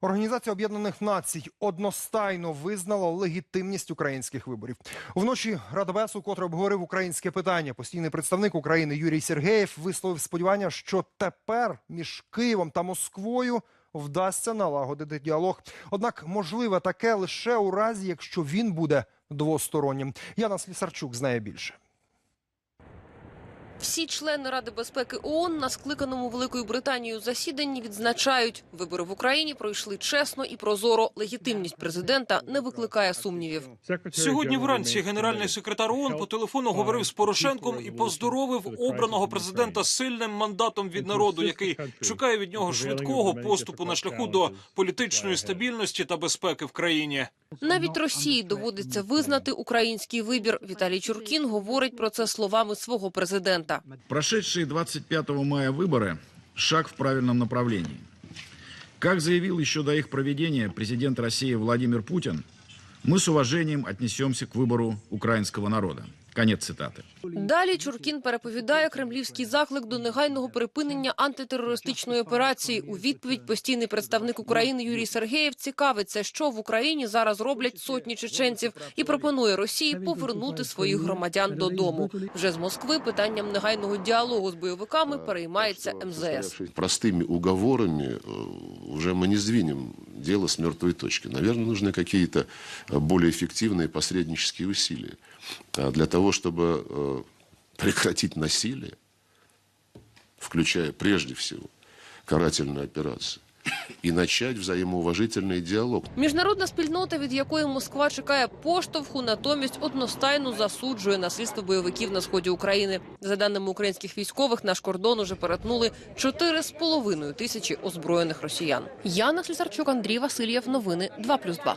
Організація Об'єднаних Націй одностайно визнала легітимність українських виборів. Вночі Рада БЕС укотре обговорив українське питання. Постійний представник України Юрій Сергеєв висловив сподівання, що тепер між Києвом та Москвою вдасться налагодити діалог. Однак можливе таке лише у разі, якщо він буде двостороннім. Яна Слісарчук знає більше. Всі члени Ради безпеки ООН на скликаному Великою Британією засіданні відзначають, вибори в Україні пройшли чесно і прозоро. Легітимність президента не викликає сумнівів. Сьогодні вранці генеральний секретар ООН по телефону говорив з Порошенком і поздоровив обраного президента сильним мандатом від народу, який чекає від нього швидкого поступу на шляху до політичної стабільності та безпеки в країні. Навіть Росії доводиться визнати український вибір. Віталій Чуркін говорить про це словами свого президента. Прошедшие 25 мая выборы – шаг в правильном направлении. Как заявил еще до их проведения президент России Владимир Путин, мы с уважением отнесемся к выбору украинского народа. Конец цитаты. Далі Чуркін переповідає кремлівський заклик до негайного припинення антитерористичної операції. У відповідь постійний представник України Юрій Сергеєв цікавиться, що в Україні зараз роблять сотні чеченців, і пропонує Росії повернути своїх громадян додому. Вже з Москви питанням негайного діалогу з бойовиками переймається МЗС. Простыми уговорами э, уже мы не сдвинем дело с мертвой точки. Наверное, нужны какие-то э, более эффективные посреднические усилия а, для того, чтобы э, прекратить насилие, включая прежде всего карательную операцию, и начать взаємоуважительний діалог. Міжнародна спільнота, від якої Москва чекає поштовху, натомість одностайно засуджує насильство бойовиків на сході України. За даними українських військових, наш кордон уже перетнули 4,5 тисячі озброєних росіян. Яна Слюсарчук, Андрій Васильєв. Новини 2+,2.